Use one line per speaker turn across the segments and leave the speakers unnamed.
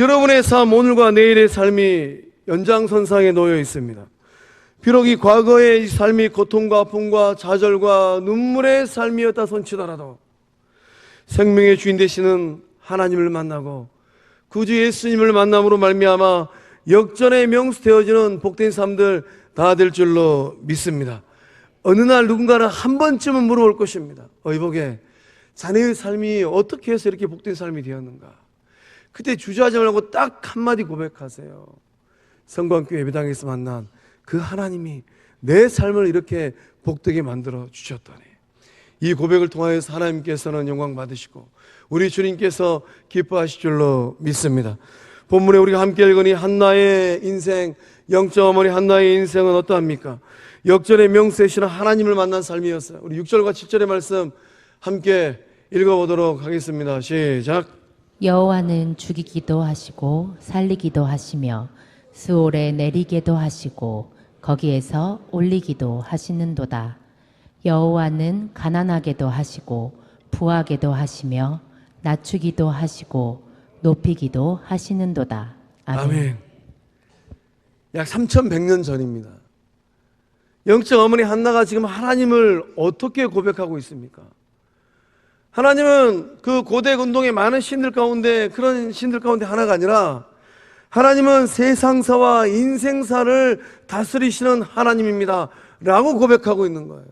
여러분의 삶, 오늘과 내일의 삶이 연장선상에 놓여 있습니다. 비록 이 과거의 이 삶이 고통과 아픔과 좌절과 눈물의 삶이었다 손치더라도 생명의 주인 되시는 하나님을 만나고 구주 예수님을 만남으로 말미암아 역전의 명수 되어지는 복된 삶들 다 될 줄로 믿습니다. 어느 날 누군가는 한 번쯤은 물어볼 것입니다. 어이보게 자네의 삶이 어떻게 해서 이렇게 복된 삶이 되었는가? 그때 주저하지 말고 딱 한마디 고백하세요. 성광교 예배당에서 만난 그 하나님이 내 삶을 이렇게 복되게 만들어 주셨다니. 이 고백을 통하여서 하나님께서는 영광 받으시고 우리 주님께서 기뻐하실 줄로 믿습니다. 본문에 우리가 함께 읽으니 한나의 인생, 영적 어머니 한나의 인생은 어떠합니까? 역전의 명세시는 하나님을 만난 삶이었어요. 우리 6절과 7절의 말씀 함께 읽어보도록 하겠습니다. 시작.
여호와는 죽이기도 하시고 살리기도 하시며 스올에 내리게도 하시고 거기에서 올리기도 하시는도다. 여호와는 가난하게도 하시고 부하게도 하시며 낮추기도 하시고 높이기도 하시는도다. 아멘.
아멘. 약 3,100년 전입니다. 영적 어머니 한나가 지금 하나님을 어떻게 고백하고 있습니까? 하나님은 그 고대 운동의 많은 신들 가운데 그런 신들 가운데 하나가 아니라 하나님은 세상사와 인생사를 다스리시는 하나님입니다. 라고 고백하고 있는 거예요.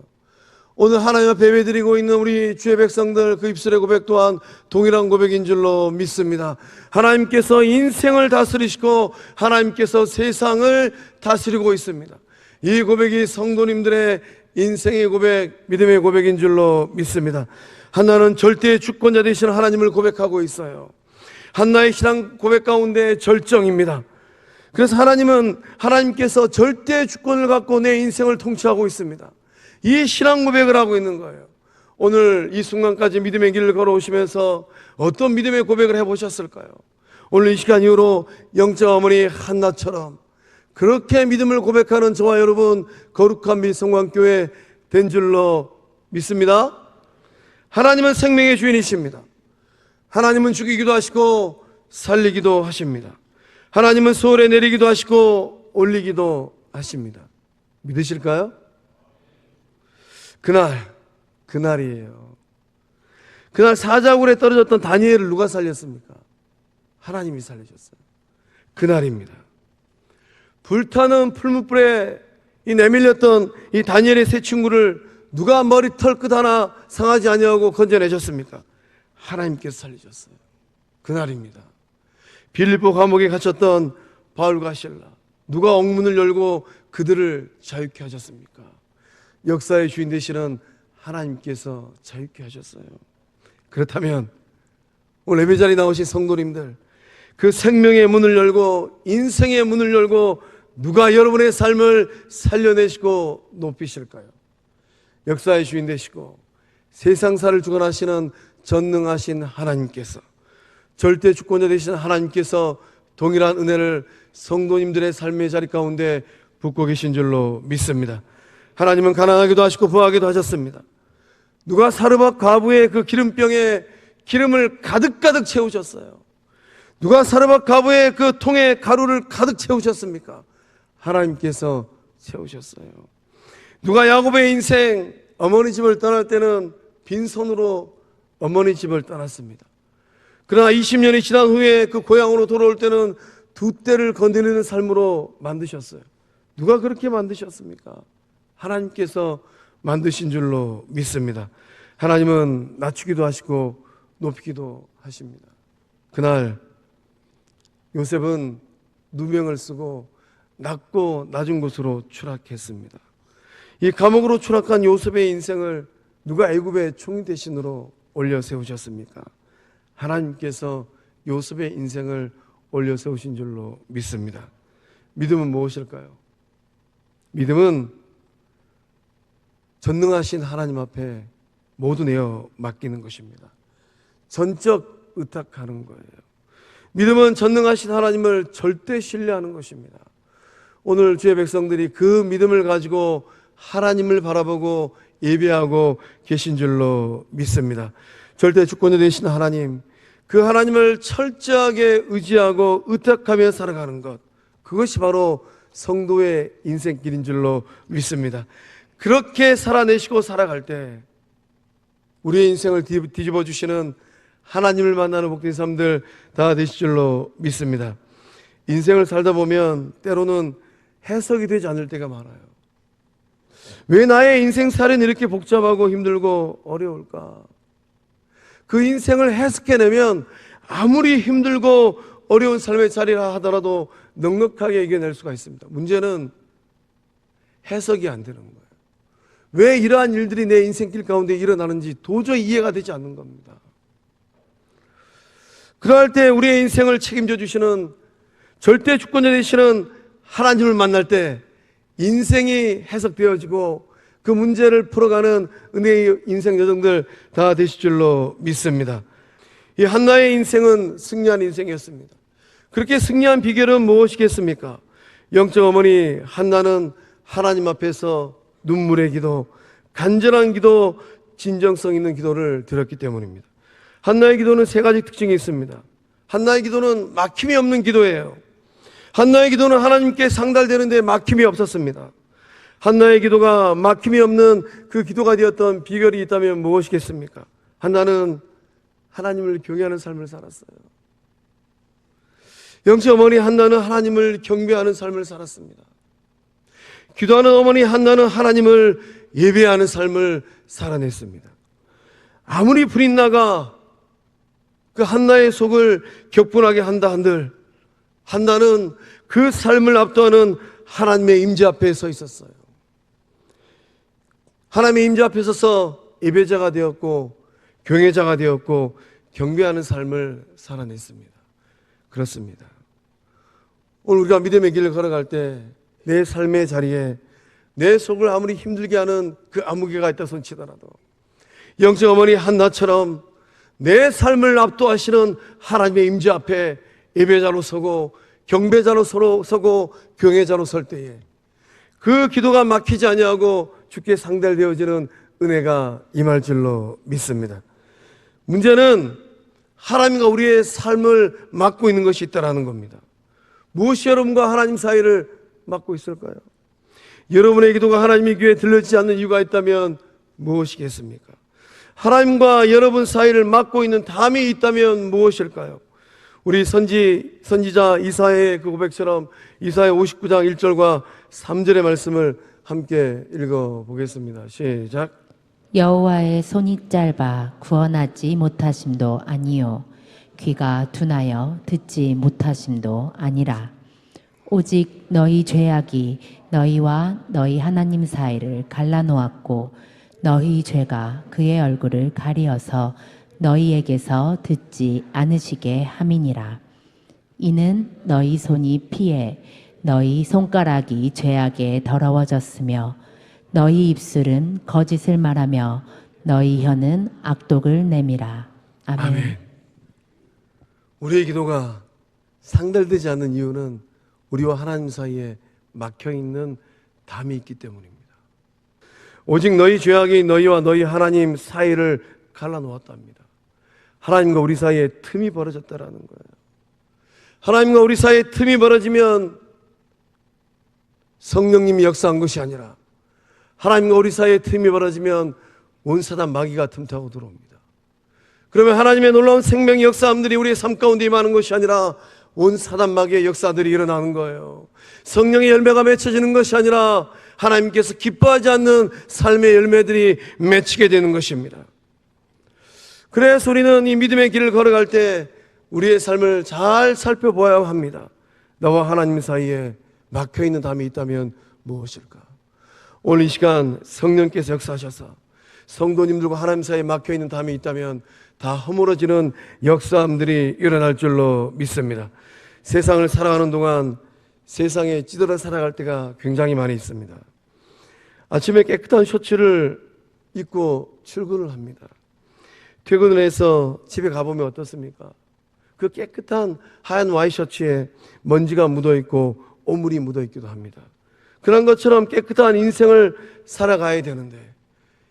오늘 하나님 앞에 예배드리고 있는 우리 주의 백성들 그 입술의 고백 또한 동일한 고백인 줄로 믿습니다. 하나님께서 인생을 다스리시고 하나님께서 세상을 다스리고 있습니다. 이 고백이 성도님들의 인생의 고백, 믿음의 고백인 줄로 믿습니다. 한나는 절대의 주권자 되신 하나님을 고백하고 있어요. 한나의 신앙 고백 가운데 절정입니다. 그래서 하나님은 하나님께서 절대 주권을 갖고 내 인생을 통치하고 있습니다. 이 신앙 고백을 하고 있는 거예요. 오늘 이 순간까지 믿음의 길을 걸어오시면서 어떤 믿음의 고백을 해보셨을까요? 오늘 이 시간 이후로 영적 어머니 한나처럼 그렇게 믿음을 고백하는 저와 여러분 거룩한 미성광교회 된 줄로 믿습니다. 하나님은 생명의 주인이십니다. 하나님은 죽이기도 하시고 살리기도 하십니다. 하나님은 소홀에 내리기도 하시고 올리기도 하십니다. 믿으실까요? 그날, 그날이에요. 그날 사자굴에 떨어졌던 다니엘을 누가 살렸습니까? 하나님이 살리셨어요. 그날입니다. 불타는 풀무불에 이 내밀렸던 이 다니엘의 세 친구를 누가 머리털 끝 하나 상하지 아니하고 건져내셨습니까? 하나님께서 살리셨어요. 그날입니다. 빌립보 감옥에 갇혔던 바울과 실라 누가 옥문을 열고 그들을 자유케 하셨습니까? 역사의 주인 되시는 하나님께서 자유케 하셨어요. 그렇다면 오늘 예배 자리 나오신 성도님들 그 생명의 문을 열고 인생의 문을 열고 누가 여러분의 삶을 살려내시고 높이실까요? 역사의 주인 되시고 세상사를 주관하시는 전능하신 하나님께서 절대 주권자 되시는 하나님께서 동일한 은혜를 성도님들의 삶의 자리 가운데 붓고 계신 줄로 믿습니다. 하나님은 가난하기도 하시고 부하기도 하셨습니다. 누가 사르밧 과부의 그 기름병에 기름을 가득가득 채우셨어요. 누가 사르밧 과부의 그 통에 가루를 가득 채우셨습니까? 하나님께서 채우셨어요. 누가 야곱의 인생 어머니 집을 떠날 때는 빈손으로 어머니 집을 떠났습니다. 그러나 20년이 지난 후에 그 고향으로 돌아올 때는 두 때를 건드리는 삶으로 만드셨어요. 누가 그렇게 만드셨습니까? 하나님께서 만드신 줄로 믿습니다. 하나님은 낮추기도 하시고 높이기도 하십니다. 그날 요셉은 누명을 쓰고 낮고 낮은 곳으로 추락했습니다. 이 감옥으로 추락한 요셉의 인생을 누가 애굽의 총리 대신으로 올려 세우셨습니까? 하나님께서 요셉의 인생을 올려 세우신 줄로 믿습니다. 믿음은 무엇일까요? 믿음은 전능하신 하나님 앞에 모두 내어 맡기는 것입니다. 전적 의탁하는 거예요. 믿음은 전능하신 하나님을 절대 신뢰하는 것입니다. 오늘 주의 백성들이 그 믿음을 가지고 하나님을 바라보고 예배하고 계신 줄로 믿습니다. 절대 주권자 되신 하나님, 그 하나님을 철저하게 의지하고 의탁하며 살아가는 것. 그것이 바로 성도의 인생길인 줄로 믿습니다. 그렇게 살아내시고 살아갈 때 우리의 인생을 뒤- 뒤집어 주시는 하나님을 만나는 복된 삶들 다 되실 줄로 믿습니다. 인생을 살다 보면 때로는 해석이 되지 않을 때가 많아요. 왜 나의 인생살은 이렇게 복잡하고 힘들고 어려울까? 그 인생을 해석해내면 아무리 힘들고 어려운 삶의 자리라 하더라도 넉넉하게 이겨낼 수가 있습니다. 문제는 해석이 안 되는 거예요. 왜 이러한 일들이 내 인생길 가운데 일어나는지 도저히 이해가 되지 않는 겁니다. 그러할 때 우리의 인생을 책임져 주시는 절대 주권자 되시는 하나님을 만날 때 인생이 해석되어지고 그 문제를 풀어가는 은혜의 인생 여정들 다 되실 줄로 믿습니다. 이 한나의 인생은 승리한 인생이었습니다. 그렇게 승리한 비결은 무엇이겠습니까? 영적 어머니 한나는 하나님 앞에서 눈물의 기도, 간절한 기도, 진정성 있는 기도를 드렸기 때문입니다. 한나의 기도는 세 가지 특징이 있습니다. 한나의 기도는 막힘이 없는 기도예요. 한나의 기도는 하나님께 상달되는데 막힘이 없었습니다. 한나의 기도가 막힘이 없는 그 기도가 되었던 비결이 있다면 무엇이겠습니까? 한나는 하나님을 경외하는 삶을 살았어요. 영치 어머니 한나는 하나님을 경배하는 삶을 살았습니다. 기도하는 어머니 한나는 하나님을 예배하는 삶을 살아냈습니다. 아무리 불이 나가 그 한나의 속을 격분하게 한다 한들 한나는 그 삶을 압도하는 하나님의 임재 앞에 서 있었어요. 하나님의 임재 앞에 서서 예배자가 되었고 경외자가 되었고 경배하는 삶을 살아냈습니다. 그렇습니다. 오늘 우리가 믿음의 길을 걸어갈 때 내 삶의 자리에 내 속을 아무리 힘들게 하는 그 아무개가 있다 손치더라도 영적 어머니 한나처럼 내 삶을 압도하시는 하나님의 임재 앞에 예배자로 서고 경배자로 서로 서고 경외자로 설 때에 그 기도가 막히지 아니하고 주께 상달되어지는 은혜가 임할 줄로 믿습니다. 문제는 하나님과 우리의 삶을 막고 있는 것이 있다라는 겁니다. 무엇이 여러분과 하나님 사이를 막고 있을까요? 여러분의 기도가 하나님의 귀에 들려지지 않는 이유가 있다면 무엇이겠습니까? 하나님과 여러분 사이를 막고 있는 담이 있다면 무엇일까요? 우리 선지 선지자 이사의 그 고백처럼 이사의 59장 1절과 3절의 말씀을 함께 읽어 보겠습니다. 시작.
여호와의 손이 짧아 구원하지 못하심도 아니요 귀가 둔하여 듣지 못하심도 아니라 오직 너희 죄악이 너희와 너희 하나님 사이를 갈라놓았고 너희 죄가 그의 얼굴을 가리어서 너희에게서 듣지 않으시게 함이니라 이는 너희 손이 피해 너희 손가락이 죄악에 더러워졌으며 너희 입술은 거짓을 말하며 너희 혀는 악독을 내밀어 아멘.
아멘. 우리의 기도가 상달되지 않는 이유는 우리와 하나님 사이에 막혀 있는 담이 있기 때문입니다. 오직 너희 죄악이 너희와 너희 하나님 사이를 갈라놓았답니다. 하나님과 우리 사이에 틈이 벌어졌다라는 거예요. 하나님과 우리 사이에 틈이 벌어지면 성령님이 역사한 것이 아니라 하나님과 우리 사이에 틈이 벌어지면 온 사단 마귀가 틈타고 들어옵니다. 그러면 하나님의 놀라운 생명의 역사함들이 우리의 삶 가운데 임하는 것이 아니라 온 사단 마귀의 역사들이 일어나는 거예요. 성령의 열매가 맺혀지는 것이 아니라 하나님께서 기뻐하지 않는 삶의 열매들이 맺히게 되는 것입니다. 그래서 우리는 이 믿음의 길을 걸어갈 때 우리의 삶을 잘 살펴보아야 합니다. 나와 하나님 사이에 막혀 있는 담이 있다면 무엇일까? 오늘 이 시간 성령께서 역사하셔서 성도님들과 하나님 사이에 막혀 있는 담이 있다면 다 허물어지는 역사함들이 일어날 줄로 믿습니다. 세상을 살아가는 동안 세상에 찌들어 살아갈 때가 굉장히 많이 있습니다. 아침에 깨끗한 셔츠를 입고 출근을 합니다. 퇴근을 해서 집에 가보면 어떻습니까? 그 깨끗한 하얀 와이셔츠에 먼지가 묻어 있고 오물이 묻어 있기도 합니다. 그런 것처럼 깨끗한 인생을 살아가야 되는데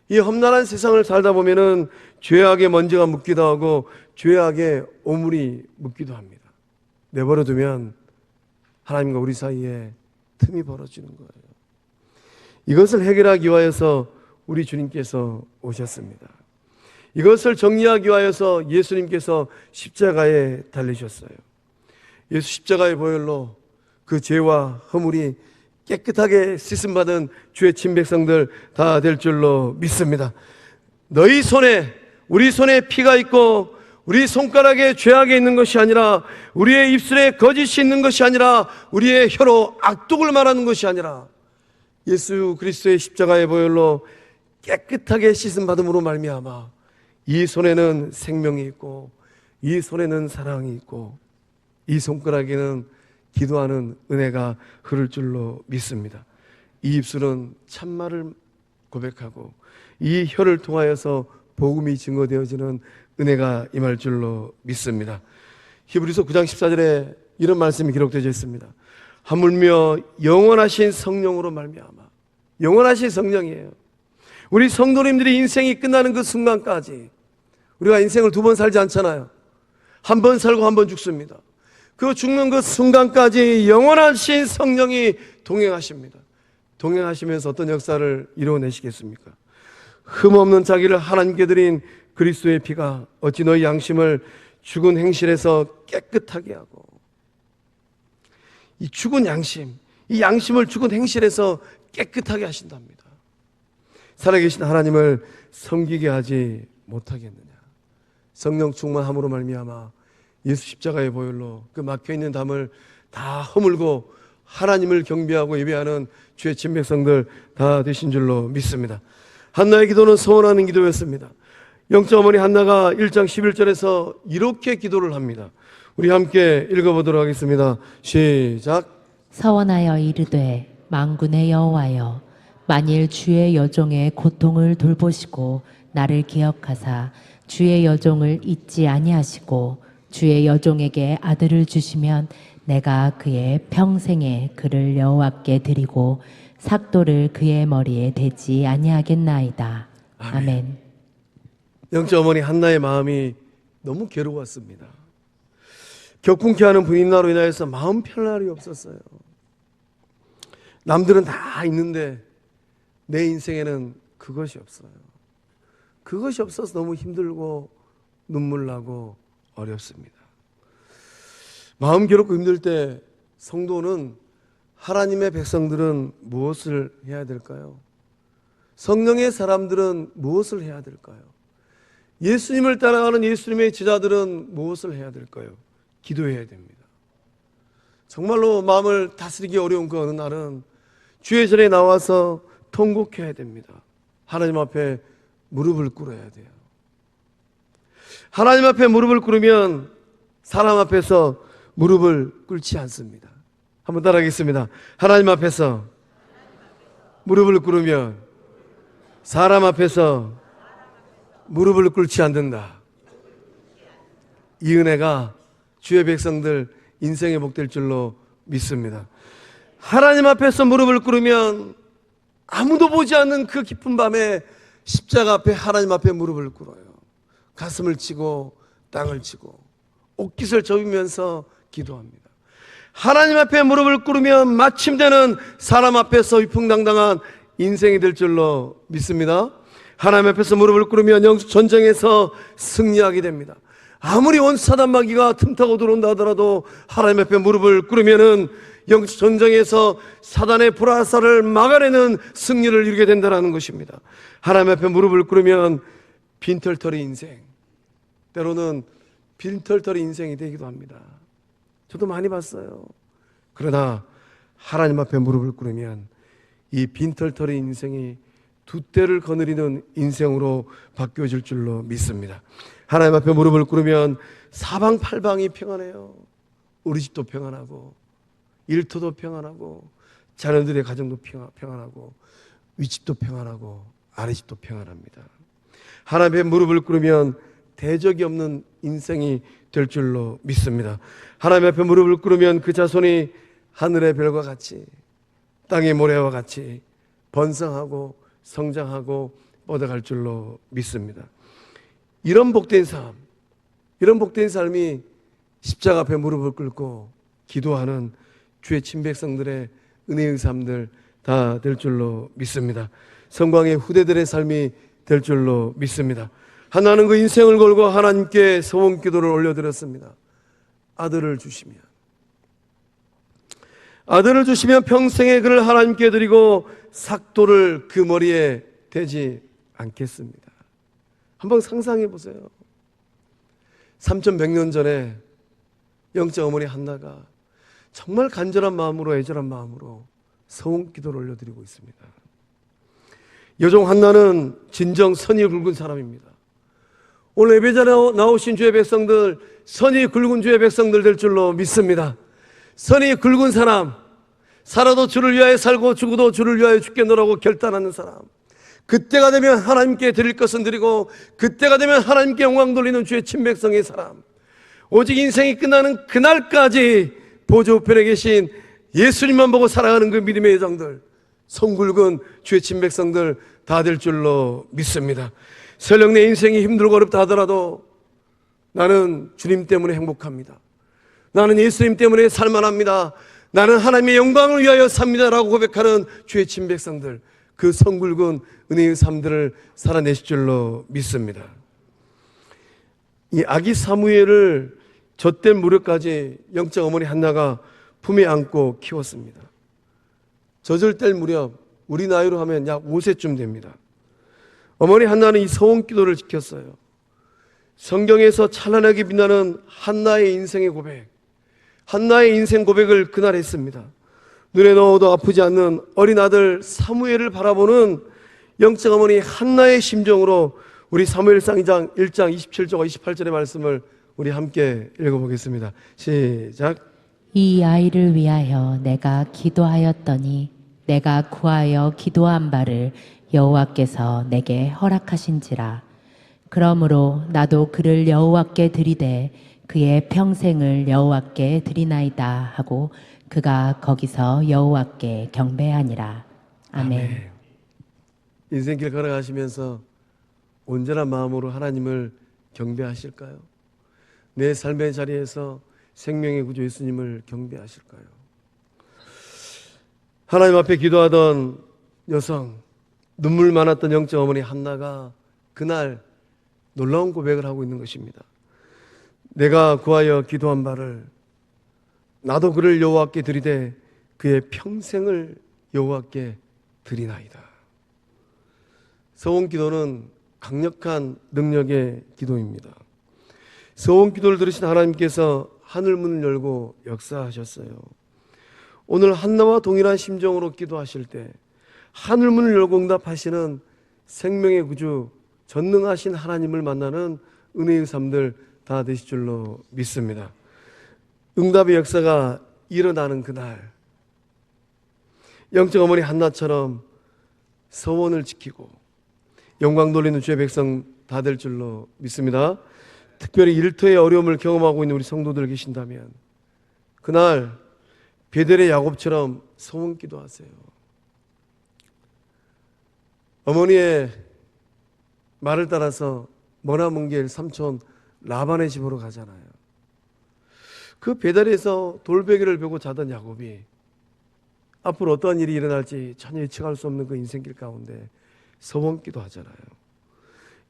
이 험난한 세상을 살다 보면은 죄악의 먼지가 묻기도 하고 죄악의 오물이 묻기도 합니다. 내버려 두면 하나님과 우리 사이에 틈이 벌어지는 거예요. 이것을 해결하기 위하여서 우리 주님께서 오셨습니다. 이것을 정리하기 위하여서 예수님께서 십자가에 달리셨어요. 예수 십자가의 보혈로 그 죄와 허물이 깨끗하게 씻음받은 주의 친백성들 다 될 줄로 믿습니다. 너희 손에 우리 손에 피가 있고 우리 손가락에 죄악이 있는 것이 아니라 우리의 입술에 거짓이 있는 것이 아니라 우리의 혀로 악독을 말하는 것이 아니라 예수 그리스도의 십자가의 보혈로 깨끗하게 씻음 받음으로 말미암아 이 손에는 생명이 있고 이 손에는 사랑이 있고 이 손가락에는 기도하는 은혜가 흐를 줄로 믿습니다. 이 입술은 참말을 고백하고 이 혀를 통하여서 복음이 증거되어지는 은혜가 임할 줄로 믿습니다. 히브리서 9장 14절에 이런 말씀이 기록되어 있습니다. 하물며 영원하신 성령으로 말미암아 영원하신 성령이에요. 우리 성도님들이 인생이 끝나는 그 순간까지 우리가 인생을 두 번 살지 않잖아요. 한 번 살고 한 번 죽습니다. 그 죽는 그 순간까지 영원하신 성령이 동행하십니다. 동행하시면서 어떤 역사를 이루어내시겠습니까? 흠없는 자기를 하나님께 드린 그리스도의 피가 어찌 너희 양심을 죽은 행실에서 깨끗하게 하고 이 죽은 양심, 이 양심을 죽은 행실에서 깨끗하게 하신답니다. 살아계신 하나님을 섬기게 하지 못하겠느냐? 성령 충만함으로 말미암아 예수 십자가의 보혈로 그 막혀 있는 담을 다 허물고 하나님을 경배하고 예배하는 주의 친백성들 다 되신 줄로 믿습니다. 한나의 기도는 소원하는 기도였습니다. 영적 어머니 한나가 1장 11절에서 이렇게 기도를 합니다. 우리 함께 읽어보도록 하겠습니다. 시작.
서원하여 이르되 망군의 여호와여 만일 주의 여종의 고통을 돌보시고 나를 기억하사 주의 여종을 잊지 아니하시고 주의 여종에게 아들을 주시면 내가 그의 평생에 그를 여호와께 드리고 삭도를 그의 머리에 대지 아니하겠나이다. 아멘.
영적 어머니 한나의 마음이 너무 괴로웠습니다. 격분케 하는 부인나로 인하여서 마음 편할 날이 없었어요. 남들은 다 있는데 내 인생에는 그것이 없어요. 그것이 없어서 너무 힘들고 눈물 나고 어렵습니다. 마음 괴롭고 힘들 때 성도는 하나님의 백성들은 무엇을 해야 될까요? 성령의 사람들은 무엇을 해야 될까요? 예수님을 따라가는 예수님의 제자들은 무엇을 해야 될까요? 기도해야 됩니다. 정말로 마음을 다스리기 어려운 그 어느 날은 주의 전에 나와서 통곡해야 됩니다. 하나님 앞에 무릎을 꿇어야 돼요. 하나님 앞에 무릎을 꿇으면 사람 앞에서 무릎을 꿇지 않습니다. 한번 따라하겠습니다. 하나님 앞에서 무릎을 꿇으면 사람 앞에서 무릎을 꿇지 않는다. 이 은혜가 주의 백성들 인생의 복될 줄로 믿습니다. 하나님 앞에서 무릎을 꿇으면 아무도 보지 않는 그 깊은 밤에 십자가 앞에 하나님 앞에 무릎을 꿇어요. 가슴을 치고 땅을 치고 옷깃을 접으면서 기도합니다. 하나님 앞에 무릎을 꿇으면 마침되는 사람 앞에서 위풍당당한 인생이 될 줄로 믿습니다. 하나님 앞에서 무릎을 꿇으면 영적 전쟁에서 승리하게 됩니다. 아무리 온 사단 마귀가 틈타고 들어온다 하더라도 하나님 앞에 무릎을 꿇으면은 영적 전쟁에서 사단의 불화살을 막아내는 승리를 이루게 된다는 것입니다. 하나님 앞에 무릎을 꿇으면 빈털터리 인생, 때로는 빈털터리 인생이 되기도 합니다. 저도 많이 봤어요. 그러나 하나님 앞에 무릎을 꿇으면 이 빈털터리 인생이 두 때를 거느리는 인생으로 바뀌어질 줄로 믿습니다. 하나님 앞에 무릎을 꿇으면 사방팔방이 평안해요. 우리 집도 평안하고 일터도 평안하고 자녀들의 가정도 평안- 평안하고 윗집도 평안하고 아래집도 평안합니다. 하나님의 무릎을 꿇으면 대적이 없는 인생이 될 줄로 믿습니다. 하나님 앞에 무릎을 꿇으면 그 자손이 하늘의 별과 같이 땅의 모래와 같이 번성하고 성장하고 뻗어갈 줄로 믿습니다. 이런 복된 삶, 이런 복된 삶이 십자가 앞에 무릎을 꿇고 기도하는 주의 친백성들의 은혜의 삶들 다 될 줄로 믿습니다. 성광의 후대들의 삶이 될 줄로 믿습니다. 하나는 그 인생을 걸고 하나님께 소원 기도를 올려드렸습니다. 아들을 주시면 아들을 주시면 평생의 그를 하나님께 드리고 삭도를 그 머리에 대지 않겠습니다. 한번 상상해 보세요. 3,100년 전에 영적 어머니 한나가 정말 간절한 마음으로 애절한 마음으로 서원 기도를 올려드리고 있습니다. 여종 한나는 진정 선이 굵은 사람입니다. 오늘 예배자 나오신 주의 백성들 선이 굵은 주의 백성들 될 줄로 믿습니다. 선이 굵은 사람, 살아도 주를 위하여 살고 죽어도 주를 위하여 죽겠노라고 결단하는 사람. 그때가 되면 하나님께 드릴 것은 드리고 그때가 되면 하나님께 영광 돌리는 주의 친백성의 사람. 오직 인생이 끝나는 그날까지 보좌 우편에 계신 예수님만 보고 살아가는 그 믿음의 여정들, 성굵은 주의 친백성들 다 될 줄로 믿습니다. 설령 내 인생이 힘들고 어렵다 하더라도 나는 주님 때문에 행복합니다. 나는 예수님 때문에 살만합니다. 나는 하나님의 영광을 위하여 삽니다라고 고백하는 주의 친백성들, 그 성굵은 은혜의 삶들을 살아내실 줄로 믿습니다. 이 아기 사무엘을 젖된 무렵까지 영적 어머니 한나가 품에 안고 키웠습니다. 젖을 뗄 무렵 우리 나이로 하면 약 5세쯤 됩니다. 어머니 한나는 이 서원 기도를 지켰어요. 성경에서 찬란하게 빛나는 한나의 인생의 고백, 한나의 인생 고백을 그날 했습니다. 눈에 넣어도 아프지 않는 어린 아들 사무엘을 바라보는 영적 어머니 한나의 심정으로 우리 사무엘상 2장 1장 27절과 28절의 말씀을 우리 함께 읽어보겠습니다. 시작.
이 아이를 위하여 내가 기도하였더니 내가 구하여 기도한 바를 여호와께서 내게 허락하신지라 그러므로 나도 그를 여호와께 드리되 그의 평생을 여호와께 드리나이다 하고 그가 거기서 여호와께 경배하니라 아멘.
인생길 걸어가시면서 온전한 마음으로 하나님을 경배하실까요? 내 삶의 자리에서 생명의 구주 예수님을 경배하실까요? 하나님 앞에 기도하던 여성, 눈물 많았던 영적 어머니 한나가 그날 놀라운 고백을 하고 있는 것입니다. 내가 구하여 기도한 바를 나도 그를 여호와께 드리되 그의 평생을 여호와께 드리나이다. 서원 기도는 강력한 능력의 기도입니다. 서원 기도를 들으신 하나님께서 하늘 문을 열고 역사하셨어요. 오늘 한나와 동일한 심정으로 기도하실 때 하늘 문을 열고 응답하시는 생명의 구주 전능하신 하나님을 만나는 은혜의 삶들 다 되실 줄로 믿습니다. 응답의 역사가 일어나는 그날 영적 어머니 한나처럼 서원을 지키고 영광 돌리는 주의 백성 다 될 줄로 믿습니다. 특별히 일터의 어려움을 경험하고 있는 우리 성도들 계신다면 그날 베델의 야곱처럼 소원 기도하세요. 어머니의 말을 따라서 머나먼 길 삼촌 라반의 집으로 가잖아요. 그 배달에서 돌베개를 베고 자던 야곱이 앞으로 어떠한 일이 일어날지 전혀 예측할 수 없는 그 인생길 가운데 소원기도 하잖아요.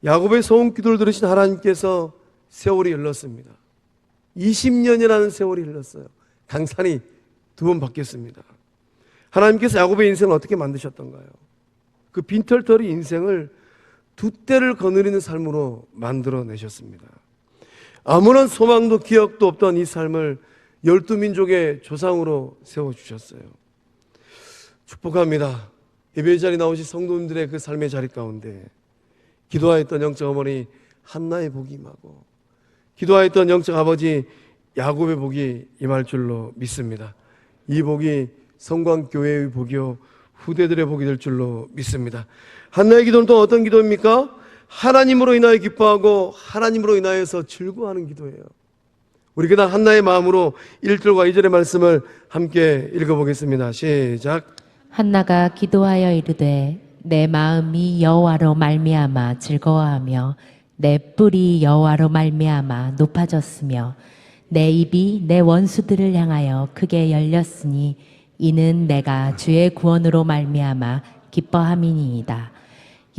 야곱의 소원기도를 들으신 하나님께서 세월이 흘렀습니다. 20년이라는 세월이 흘렀어요. 강산이 두 번 바뀌었습니다. 하나님께서 야곱의 인생을 어떻게 만드셨던가요? 그 빈털터리 인생을 두 때를 거느리는 삶으로 만들어 내셨습니다. 아무런 소망도 기억도 없던 이 삶을 열두 민족의 조상으로 세워 주셨어요. 축복합니다. 예배 자리 나오신 성도님들의 그 삶의 자리 가운데 기도하였던 영적 어머니 한나의 복이 임하고 기도하였던 영적 아버지 야곱의 복이 임할 줄로 믿습니다. 이 복이 성광교회의 복이요 후대들의 복이 될 줄로 믿습니다. 한나의 기도는 또 어떤 기도입니까? 하나님으로 인하여 기뻐하고 하나님으로 인하여서 즐거워하는 기도예요. 우리 그날 한나의 마음으로 1절과 2절의 말씀을 함께 읽어보겠습니다. 시작.
한나가 기도하여 이르되 내 마음이 여호와로 말미암아 즐거워하며 내 뿔이 여호와로 말미암아 높아졌으며 내 입이 내 원수들을 향하여 크게 열렸으니 이는 내가 주의 구원으로 말미암아 기뻐함이니이다.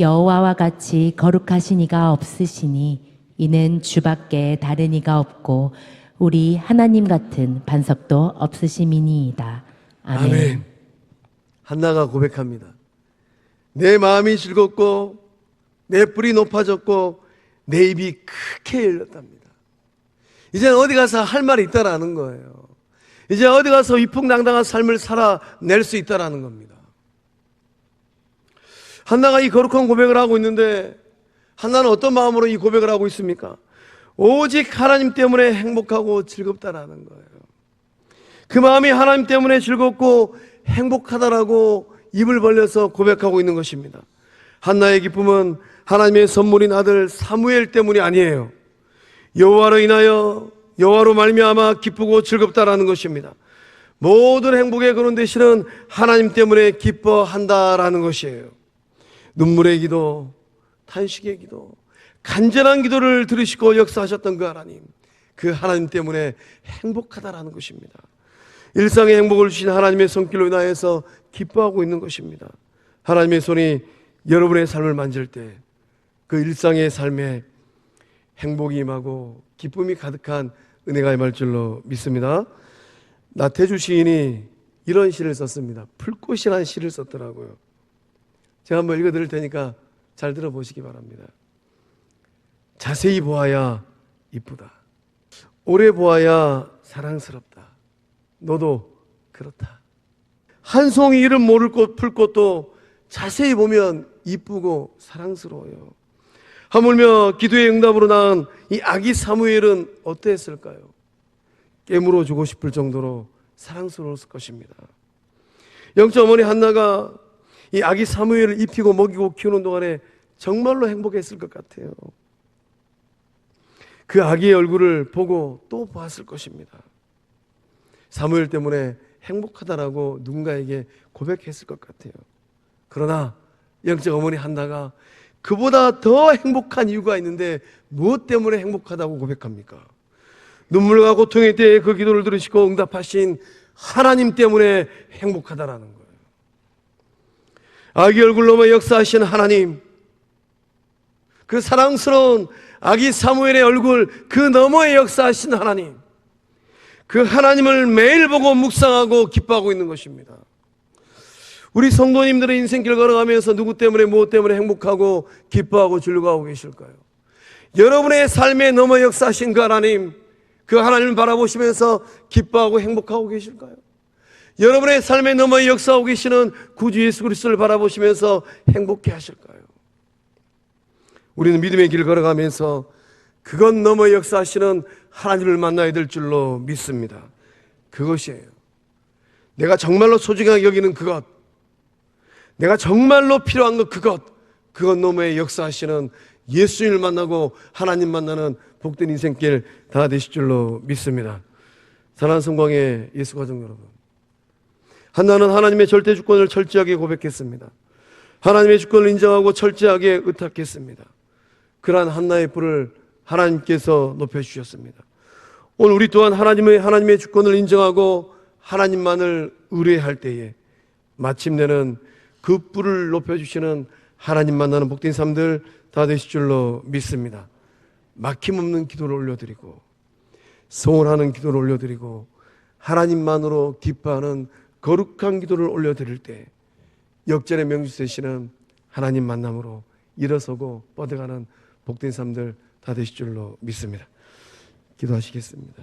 여호와와 같이 거룩하신 이가 없으시니 이는 주밖에 다른 이가 없고 우리 하나님 같은 반석도 없으심이니이다. 아멘.
아멘. 한나가 고백합니다. 내 마음이 즐겁고 내 뿔이 높아졌고 내 입이 크게 열렸답니다. 이제 어디 가서 할 말이 있다라는 거예요. 이제 어디 가서 위풍당당한 삶을 살아낼 수 있다라는 겁니다. 한나가 이 거룩한 고백을 하고 있는데 한나는 어떤 마음으로 이 고백을 하고 있습니까? 오직 하나님 때문에 행복하고 즐겁다라는 거예요. 그 마음이 하나님 때문에 즐겁고 행복하다라고 입을 벌려서 고백하고 있는 것입니다. 한나의 기쁨은 하나님의 선물인 아들 사무엘 때문이 아니에요. 여호와로 인하여 여호와로 말미암아 기쁘고 즐겁다라는 것입니다. 모든 행복의 근원 되시는 하나님 때문에 기뻐한다라는 것이에요. 눈물의 기도, 탄식의 기도, 간절한 기도를 들으시고 역사하셨던 그 하나님, 그 하나님 때문에 행복하다라는 것입니다. 일상의 행복을 주신 하나님의 손길로 인하여서 기뻐하고 있는 것입니다. 하나님의 손이 여러분의 삶을 만질 때 그 일상의 삶에 행복이 임하고 기쁨이 가득한 은혜가 임할 줄로 믿습니다. 나태주 시인이 이런 시를 썼습니다. 풀꽃이라는 시를 썼더라고요. 제가 한번 읽어 드릴 테니까 잘 들어보시기 바랍니다. 자세히 보아야 이쁘다. 오래 보아야 사랑스럽다. 너도 그렇다. 한 송이 이름 모를 꽃 풀꽃도 자세히 보면 이쁘고 사랑스러워요. 하물며 기도의 응답으로 낳은 이 아기 사무엘은 어떠했을까요? 깨물어 주고 싶을 정도로 사랑스러웠을 것입니다. 영적 어머니 한나가 이 아기 사무엘을 입히고 먹이고 키우는 동안에 정말로 행복했을 것 같아요. 그 아기의 얼굴을 보고 또 보았을 것입니다. 사무엘 때문에 행복하다라고 누군가에게 고백했을 것 같아요. 그러나 영적 어머니 한나가 그보다 더 행복한 이유가 있는데 무엇 때문에 행복하다고 고백합니까? 눈물과 고통의 때에 그 기도를 들으시고 응답하신 하나님 때문에 행복하다라는 거예요. 아기 얼굴 넘어 역사하신 하나님, 그 사랑스러운 아기 사무엘의 얼굴 그 너머에 역사하신 하나님, 그 하나님을 매일 보고 묵상하고 기뻐하고 있는 것입니다. 우리 성도님들의 인생길 걸어가면서 누구 때문에 무엇 때문에 행복하고 기뻐하고 즐거워하고 계실까요? 여러분의 삶에 넘어 역사하신 그 하나님, 그 하나님을 바라보시면서 기뻐하고 행복하고 계실까요? 여러분의 삶에 넘어 역사하고 계시는 구주 예수 그리스도를 바라보시면서 행복해 하실까요? 우리는 믿음의 길을 걸어가면서 그것 넘어 역사하시는 하나님을 만나야 될 줄로 믿습니다. 그것이에요. 내가 정말로 소중하게 여기는 그것, 내가 정말로 필요한 것 그것, 그것 너머에 역사하시는 예수님을 만나고 하나님 만나는 복된 인생길 다 되실 줄로 믿습니다. 사랑하는 성광의 예수 가족 여러분. 한나는 하나님의 절대 주권을 철저하게 고백했습니다. 하나님의 주권을 인정하고 철저하게 의탁했습니다. 그러한 한나의 뿔을 하나님께서 높여주셨습니다. 오늘 우리 또한 하나님의, 하나님의 주권을 인정하고 하나님만을 의뢰할 때에 마침내는 그 뿔을 높여주시는 하나님 만나는 복된 삶들 다 되실 줄로 믿습니다. 막힘없는 기도를 올려드리고 소원하는 기도를 올려드리고 하나님만으로 기뻐하는 거룩한 기도를 올려드릴 때 역전의 명주 되시는 하나님 만남으로 일어서고 뻗어가는 복된 삶들 다 되실 줄로 믿습니다. 기도하시겠습니다.